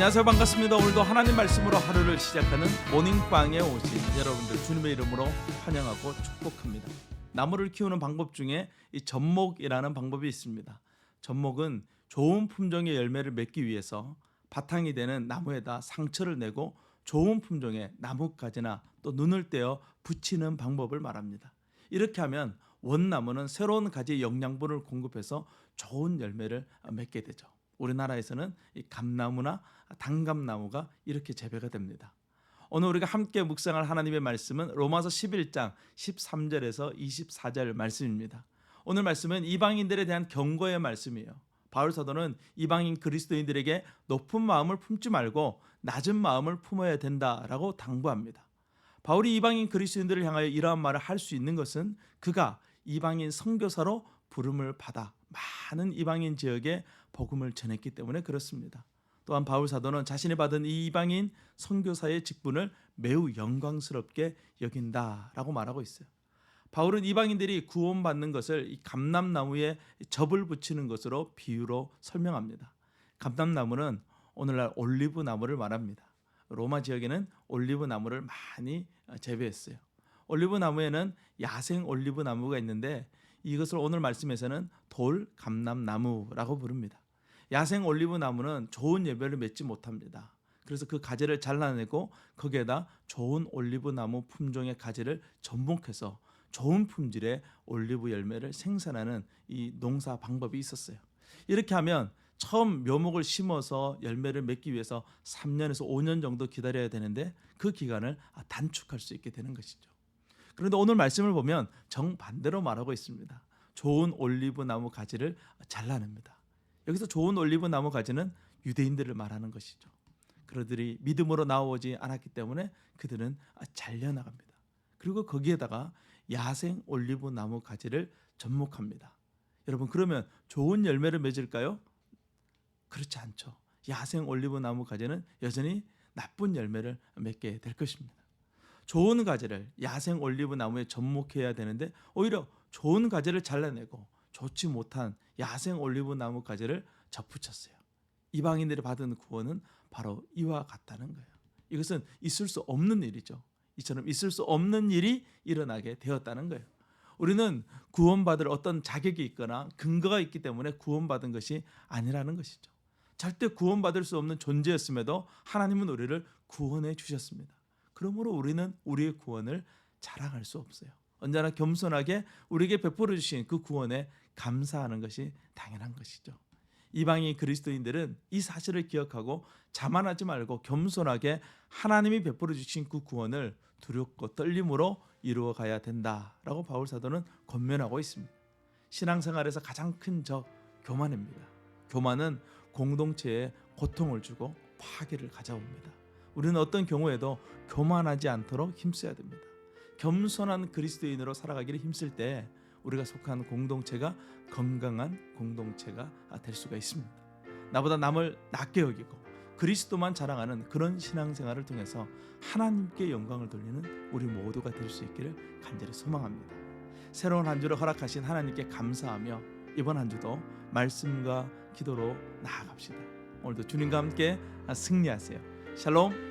안녕하세요. 반갑습니다. 오늘도 하나님 말씀으로 하루를 시작하는 모닝빵에 오신 여러분들 주님의 이름으로 환영하고 축복합니다. 나무를 키우는 방법 중에 이 접목이라는 방법이 있습니다. 접목은 좋은 품종의 열매를 맺기 위해서 바탕이 되는 나무에다 상처를 내고 좋은 품종의 나뭇가지나 또 눈을 떼어 붙이는 방법을 말합니다. 이렇게 하면 원나무는 새로운 가지의 영양분을 공급해서 좋은 열매를 맺게 되죠 우리나라에서는 이 감나무나 단감나무가 이렇게 재배가 됩니다. 오늘 우리가 함께 묵상할 하나님의 말씀은 로마서 11장 13절에서 24절 말씀입니다. 오늘 말씀은 이방인들에 대한 경고의 말씀이에요. 바울 사도는 이방인 그리스도인들에게 높은 마음을 품지 말고 낮은 마음을 품어야 된다라고 당부합니다. 바울이 이방인 그리스도인들을 향하여 이러한 말을 할 수 있는 것은 그가 이방인 선교사로 부름을 받아 많은 이방인 지역에 복음을 전했기 때문에 그렇습니다. 또한 바울 사도는 자신이 받은 이 이방인 선교사의 직분을 매우 영광스럽게 여긴다라고 말하고 있어요. 바울은 이방인들이 구원받는 것을 이 감람나무에 접을 붙이는 것으로 비유로 설명합니다. 감람나무는 오늘날 올리브 나무를 말합니다. 로마 지역에는 올리브 나무를 많이 재배했어요. 올리브 나무에는 야생 올리브 나무가 있는데 이것을 오늘 말씀에서는 돌 감람나무라고 부릅니다. 야생 올리브 나무는 좋은 예배를 맺지 못합니다. 그래서 그 가지를 잘라내고 거기에다 좋은 올리브 나무 품종의 가지를 접목해서 좋은 품질의 올리브 열매를 생산하는 이 농사 방법이 있었어요. 이렇게 하면 처음 묘목을 심어서 열매를 맺기 위해서 3년에서 5년 정도 기다려야 되는데 그 기간을 단축할 수 있게 되는 것이죠. 그런데 오늘 말씀을 보면 정반대로 말하고 있습니다. 좋은 올리브 나무 가지를 잘라냅니다. 여기서 좋은 올리브 나무 가지는 유대인들을 말하는 것이죠. 그들이 믿음으로 나오지 않았기 때문에 그들은 잘려나갑니다. 그리고 거기에다가 야생 올리브 나무 가지를 접목합니다. 여러분 그러면 좋은 열매를 맺을까요? 그렇지 않죠. 야생 올리브 나무 가지는 여전히 나쁜 열매를 맺게 될 것입니다. 좋은 가지를 야생 올리브 나무에 접목해야 되는데 오히려 좋은 가지를 잘라내고 좋지 못한 야생 올리브 나무 가지를 접붙였어요. 이방인들이 받은 구원은 바로 이와 같다는 거예요. 이것은 있을 수 없는 일이죠. 이처럼 있을 수 없는 일이 일어나게 되었다는 거예요. 우리는 구원받을 어떤 자격이 있거나 근거가 있기 때문에 구원받은 것이 아니라는 것이죠. 절대 구원받을 수 없는 존재였음에도 하나님은 우리를 구원해 주셨습니다. 그러므로 우리는 우리의 구원을 자랑할 수 없어요. 언제나 겸손하게 우리에게 베풀어 주신 그 구원에 감사하는 것이 당연한 것이죠. 이방인 그리스도인들은 이 사실을 기억하고 자만하지 말고 겸손하게 하나님이 베풀어 주신 그 구원을 두렵고 떨림으로 이루어 가야 된다라고 바울 사도는 권면하고 있습니다. 신앙생활에서 가장 큰 적 교만입니다. 교만은 공동체에 고통을 주고 파괴를 가져옵니다. 우리는 어떤 경우에도 교만하지 않도록 힘써야 됩니다. 겸손한 그리스도인으로 살아가기를 힘쓸 때 우리가 속한 공동체가 건강한 공동체가 될 수가 있습니다. 나보다 남을 낮게 여기고 그리스도만 자랑하는 그런 신앙생활을 통해서 하나님께 영광을 돌리는 우리 모두가 될 수 있기를 간절히 소망합니다. 새로운 한 주를 허락하신 하나님께 감사하며 이번 한 주도 말씀과 기도로 나아갑시다. 오늘도 주님과 함께 승리하세요. 小龙。